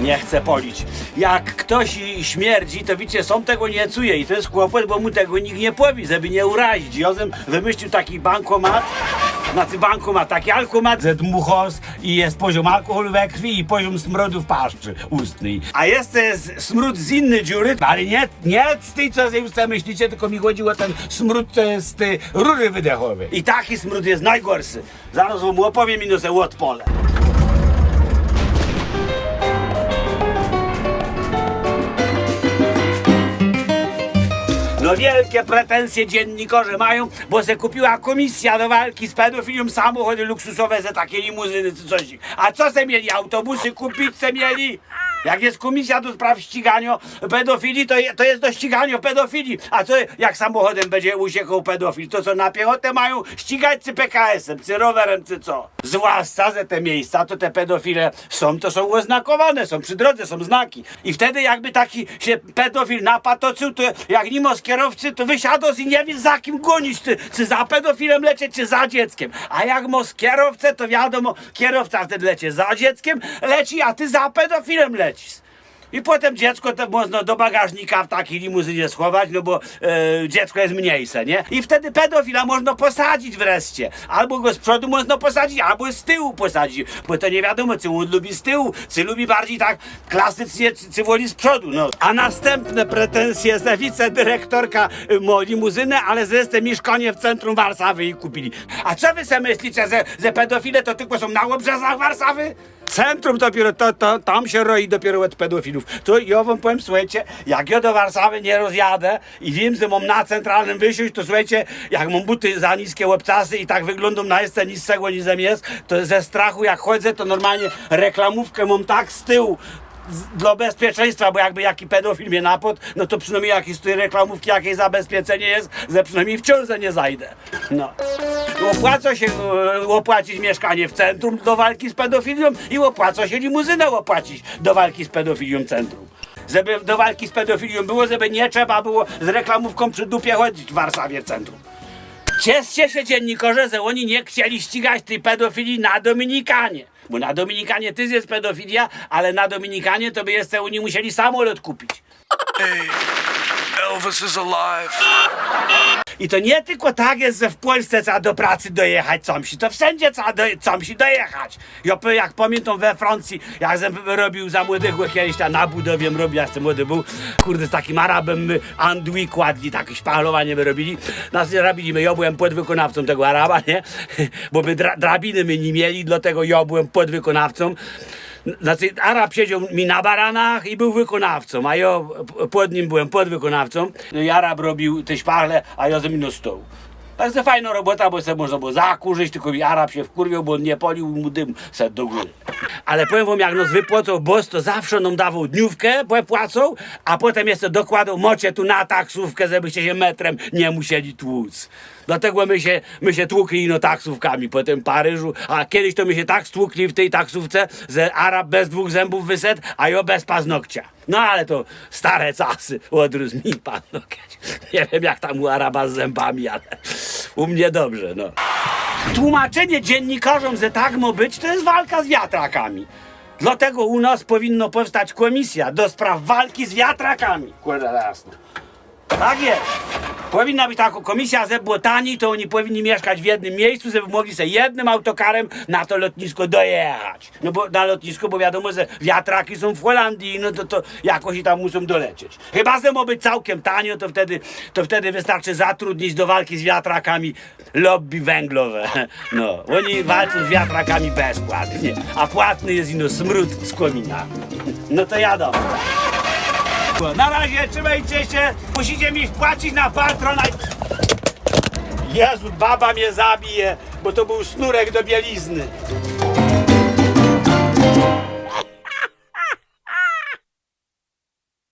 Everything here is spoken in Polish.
nie chce polić. Jak ktoś śmierdzi, to wiecie, są tego nie cuje i to jest kłopot, bo mu tego nikt nie powie, żeby nie urazić. Jozem wymyślił taki bankomat, znaczy bankomat, taki alkomat z dmuchos i jest poziom alkoholu we krwi i poziom smrodu w paszczy ustnej. A jest też smród z innej dziury, ale nie, nie z tej, co sobie myślicie, tylko mi chodziło ten smród z tej rury wydechowej. I taki smród jest najgorszy. Zaraz wam opowiem i no se No wielkie pretensje dziennikarze mają, bo se kupiła komisja do walki z pedofilią samochody luksusowe za takie limuzyny czy coś. A co se mieli? Autobusy kupić se mieli? Jak jest komisja do spraw ścigania pedofilii, to, je, to jest do ścigania pedofilii. A co jak samochodem będzie uciekał pedofil? To co na piechotę mają ścigać czy PKS-em, czy rowerem, czy co? Zwłaszcza, że te miejsca, to te pedofile są, to są oznakowane, są przy drodze, są znaki. I wtedy jakby taki się pedofil napatoczył, to jak nim z kierowcy, to wysiadł i nie wie za kim gonić, czy, czy za pedofilem lecieć, czy za dzieckiem. A jak mo z kierowcę, to wiadomo, kierowca wtedy leci za dzieckiem, leci, a ty za pedofilem lecisz. I potem dziecko to można do bagażnika w takiej limuzynie schować, no bo e, dziecko jest mniejsze, nie? I wtedy pedofila można posadzić wreszcie. Albo go z przodu można posadzić, albo z tyłu posadzić. Bo to nie wiadomo, czy on lubi z tyłu, czy lubi bardziej tak klasycznie, czy, czy woli z przodu, no. A następne pretensje za wicedyrektorka y, mo limuzynę, ale zresztą mieszkanie w centrum Warszawy i kupili. A co wy sobie myślicie, że, że pedofile to tylko są na obrzeżach Warszawy? Centrum dopiero, to, to, tam się roi dopiero od pedofilów. To ja wam powiem, słuchajcie, jak ja do Warszawy nie rozjadę i wiem, że mam na centralnym wysiąść, to słuchajcie, jak mam buty za niskie łopcasy i tak wyglądam na jeszcze niższego niż jest, to ze strachu jak chodzę, to normalnie reklamówkę mam tak z tyłu, dla bezpieczeństwa, bo jakby jaki pedofil mnie napad, no to przynajmniej jakieś z tej reklamówki jakieś zabezpieczenie jest, że przynajmniej w ciążę nie zajdę. No. Opłaca się e, opłacić mieszkanie w centrum do walki z pedofilią i opłaca się limuzynę opłacić do walki z pedofilią centrum. Żeby do walki z pedofilią było, żeby nie trzeba było z reklamówką przy dupie chodzić w Warszawie centrum. Cieszcie się dziennikarze, że oni nie chcieli ścigać tej pedofilii na Dominikanie. Bo na Dominikanie ty jest pedofilia, ale na Dominikanie to by jeszcze oni musieli samolot kupić. Elvis is alive. I to nie tylko tak jest, że w Polsce trzeba do pracy dojechać comsi, to wszędzie trzeba do, comsi dojechać. Ja jak pamiętam we Francji, jak robił za młodego kiedyś tam na budowie robił, jak jeszcze młody był, kurde z takim Arabem andui kładli, takie szpachlowanie my robili. Nas nie robili, my ja byłem podwykonawcą tego Araba, nie? Bo my dra, drabiny my nie mieli, dlatego ja byłem podwykonawcą. Znaczy, Arab siedział mi na baranach i był wykonawcą, a ja pod nim byłem podwykonawcą. No i Arab robił te szpachle, a ja ze mną stół. Także fajna robota, bo sobie można było zakurzyć, tylko mi Arab się wkurwiał, bo nie polił mu dym set do góry. Ale powiem wam, jak nas wypłacał boss, to zawsze nam dawał dniówkę, płacą, a potem jeszcze dokładał mocie tu na taksówkę, żebyście się metrem nie musieli tłuc. Dlatego my się, my się tłukli no taksówkami po tym Paryżu, a kiedyś to my się tak stłukli w tej taksówce, że Arab bez dwóch zębów wyszedł, a ja bez paznokcia. No ale to stare czasy, odrósł mi paznokieć. Nie wiem jak tam u Araba z zębami, ale u mnie dobrze, no. Tłumaczenie dziennikarzom, że tak ma być, to jest walka z wiatrakami. Dlatego u nas powinno powstać komisja do spraw walki z wiatrakami. Kurde jasne. Tak jest. Powinna być taka komisja, żeby było taniej, to oni powinni mieszkać w jednym miejscu, żeby mogli sobie jednym autokarem na to lotnisko dojechać. No bo na lotnisko, bo wiadomo, że wiatraki są w Holandii, no to, to jakoś i tam muszą dolecieć. Chyba, że ma być całkiem tanio, to wtedy, to wtedy wystarczy zatrudnić do walki z wiatrakami lobby węglowe. No, oni walczą z wiatrakami bezpłatnie, a płatny jest ino smród z komina. No to jadą. Na razie, trzymajcie się. Musicie mi wpłacić na Patronite. Jezu, baba mnie zabije, bo to był sznurek do bielizny.